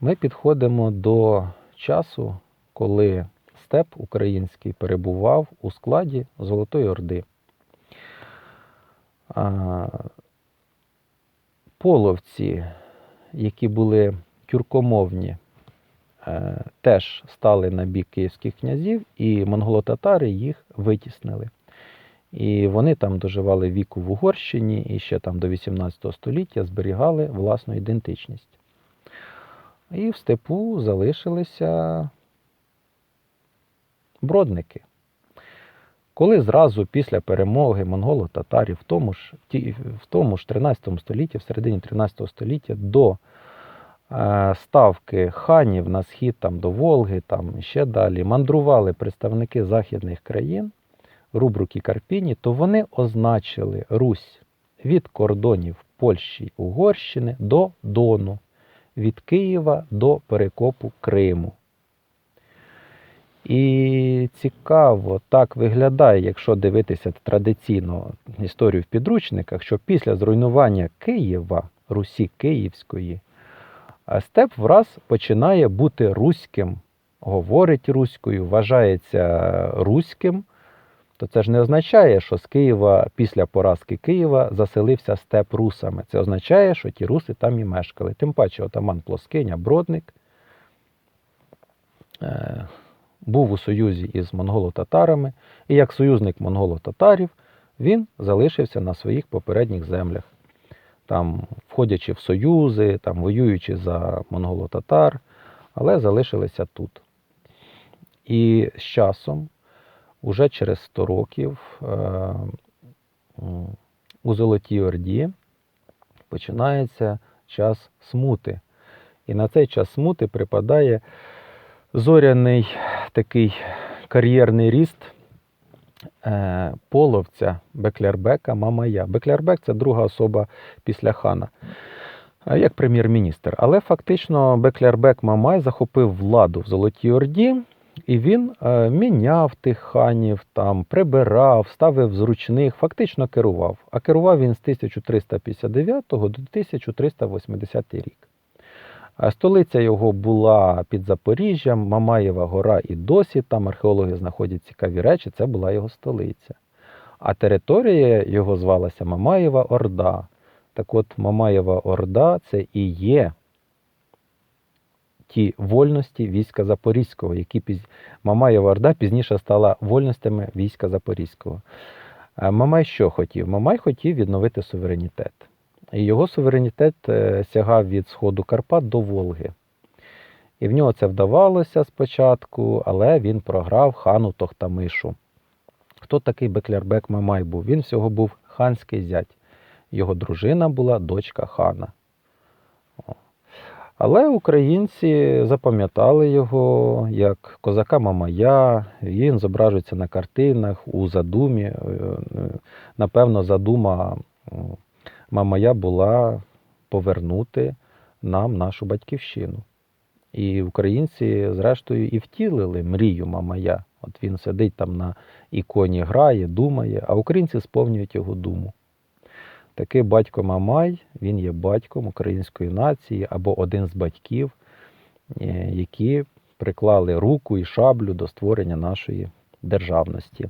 Ми підходимо до часу, коли степ український перебував у складі Золотої Орди. Половці, які були тюркомовні, е, теж стали на бік київських князів, і монголо-татари їх витіснили. І вони там доживали віку в Угорщині і ще там до 18 століття зберігали власну ідентичність. І в степу залишилися бродники. Коли зразу після перемоги монголо-татарів в тому ж, в тому ж 13 столітті, в середині 13 століття, до е, ставки ханів на схід там, до Волги, там ще далі, мандрували представники західних країн, Рубрук Карпіні, то вони означили Русь від кордонів Польщі Угорщини до Дону, від Києва до перекопу Криму. І цікаво так виглядає, якщо дивитися традиційно історію в підручниках, що після зруйнування Києва, Русі Київської, степ враз починає бути руським, говорить руською, вважається руським. То це ж не означає, що з Києва після поразки Києва заселився степ русами. Це означає, що ті руси там і мешкали. Тим паче отаман Плоскиня, Бродник е, був у союзі із монголо-татарами, і як союзник монголо-татарів він залишився на своїх попередніх землях, там, входячи в союзи, там, воюючи за монголо-татар, але залишилися тут. І з часом, уже через 100 років, е, у Золотій Орді починається час смути. І на цей час смути припадає зоряний такий кар'єрний ріст е, половця Беклярбека Мамая. Беклярбек це друга особа після хана, е, як прем'єр-міністр. Але фактично Беклярбек Мамай захопив владу в Золотій Орді. І він е, міняв тих ханів, там, прибирав, ставив зручних, фактично керував. А керував він з 1359 до 1380 рік. Столиця його була під Запоріжжям, Мамаєва гора і досі там археологи знаходять цікаві речі, це була його столиця. А територія його звалася Мамаєва Орда. Так от Мамаєва Орда це і є ті вольності війська Запорізького, які піз... Мамаєва Орда пізніше стала вольностями війська Запорізького. Мамай що хотів? Мамай хотів відновити суверенітет. І його суверенітет е, сягав від сходу Карпат до Волги. І в нього це вдавалося спочатку, але він програв хану Тохтамишу. Хто такий Беклярбек Мамай був? Він всього був ханський зять. Його дружина була дочка хана. Але українці запам'ятали його як козака Мамая. Він зображується на картинах у задумі. Е, Напевно, задума Мамая була повернути нам нашу батьківщину. І українці, зрештою, і втілили мрію Мамая. От він сидить там на іконі, грає, думає, а українці сповнюють його думу. Такий батько Мамай, він є батьком української нації або один з батьків, е, які приклали руку і шаблю до створення нашої державності.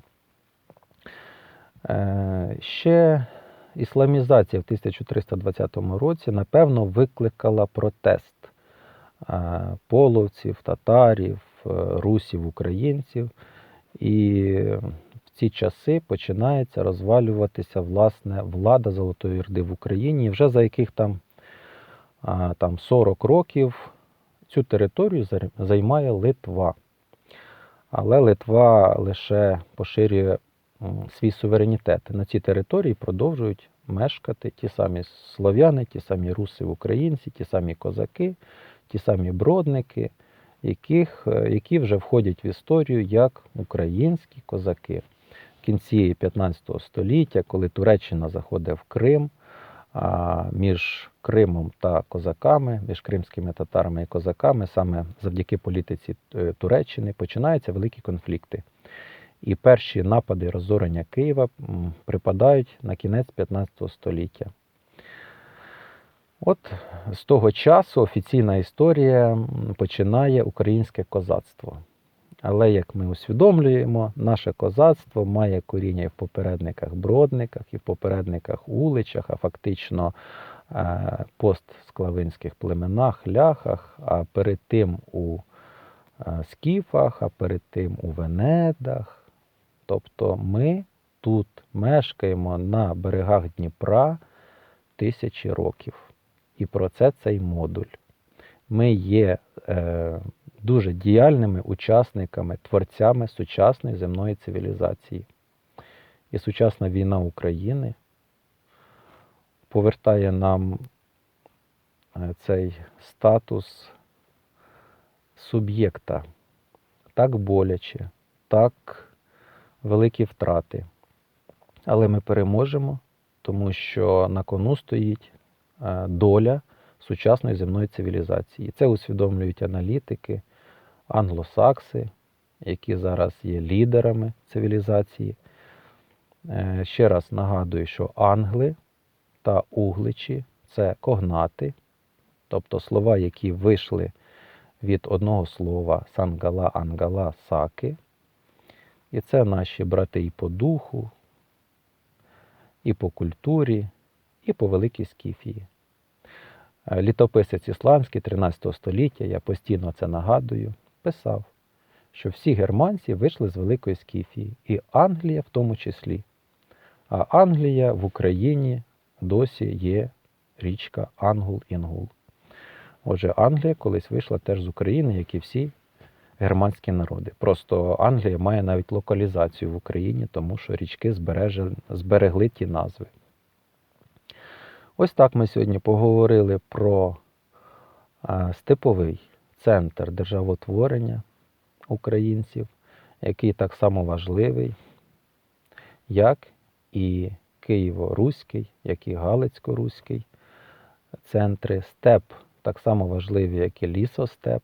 Е, Ще ісламізація в 1320 році, напевно, викликала протест е, половців, татарів, русів, українців. І ці часи починається розвалюватися власне влада Золотої Орди в Україні. І вже за яких там, там 40 років цю територію займає Литва. Але Литва лише поширює свій суверенітет. На цій території продовжують мешкати ті самі слов'яни, ті самі руси, українці, ті самі козаки, ті самі бродники, яких, е, які вже входять в історію як українські козаки. Кінці 15 століття, коли Туреччина заходить в Крим, між Кримом та козаками, між кримськими татарами і козаками, саме завдяки політиці е, Туреччини, починаються великі конфлікти. І перші напади розорення Києва припадають на кінець 15 століття. От з того часу офіційна історія починає українське козацтво. Але як ми усвідомлюємо, наше козацтво має коріння і в попередниках бродниках, і в попередниках уличах, а фактично е, постсклавинських племенах, ляхах, а перед тим у е, скіфах, а перед тим у венедах. Тобто ми тут мешкаємо на берегах Дніпра тисячі років. І про це цей модуль. Ми є е, дуже діяльними учасниками, творцями сучасної земної цивілізації. І сучасна війна України повертає нам е, цей статус суб'єкта так боляче, так великі втрати. Але ми переможемо, тому що на кону стоїть е, доля сучасної земної цивілізації. Це усвідомлюють аналітики, англосакси, які зараз є лідерами цивілізації. Е, Ще раз нагадую, що англи та угличі це когнати, тобто слова, які вийшли від одного слова сангала, ангала, саки. І це наші брати і по духу, і по культурі, і по великій скіфії. Е, Літописець ісландський 13 століття, я постійно це нагадую, писав, що всі германці вийшли з Великої Скіфії, і Англія в тому числі. А Англія в Україні досі є річка Ангул-Інгул. Отже, Англія колись вийшла теж з України, як і всі германські народи. Просто Англія має навіть локалізацію в Україні, тому що річки збережен- зберегли ті назви. Ось так ми сьогодні поговорили про степовий центр державотворення українців, який так само важливий, як і Києво-Руський, як і Галицько-Руський центри. Степ так само важливий, як і лісостеп.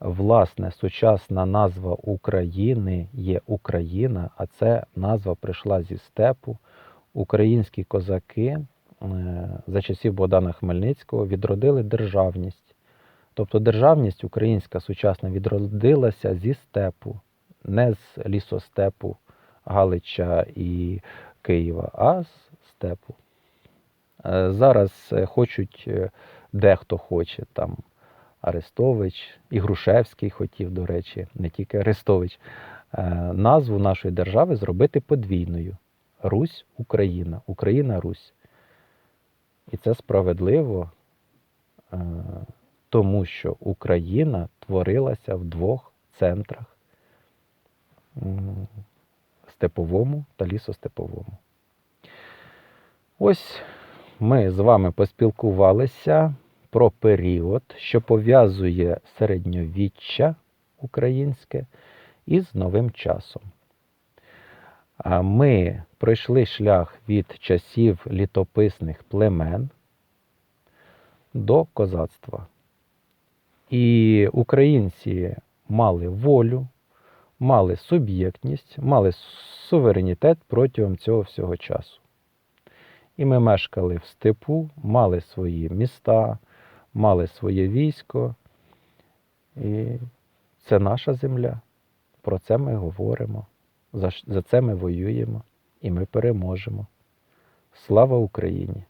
Власне, сучасна назва України є Україна, а це назва прийшла зі степу. Українські козаки е, за часів Богдана Хмельницького відродили державність. Тобто державність українська сучасна відродилася зі степу, не з лісостепу Галича і Києва, а з степу. Е, Зараз е, хочуть, е, дехто хоче там Арестович, і Грушевський хотів, до речі, не тільки Арестович, назву нашої держави зробити подвійною: Русь Україна, Україна Русь. І це справедливо, тому що Україна творилася в двох центрах степовому та лісостеповому. Ось ми з вами поспілкувалися про період, що пов'язує середньовіччя українське із новим часом. Ми пройшли шлях від часів літописних племен до козацтва. І українці мали волю, мали суб'єктність, мали суверенітет протягом цього всього часу. І ми мешкали в степу, мали свої міста, мали своє військо. І це наша земля. Про це ми говоримо. За, це ми воюємо і ми переможемо. Слава Україні!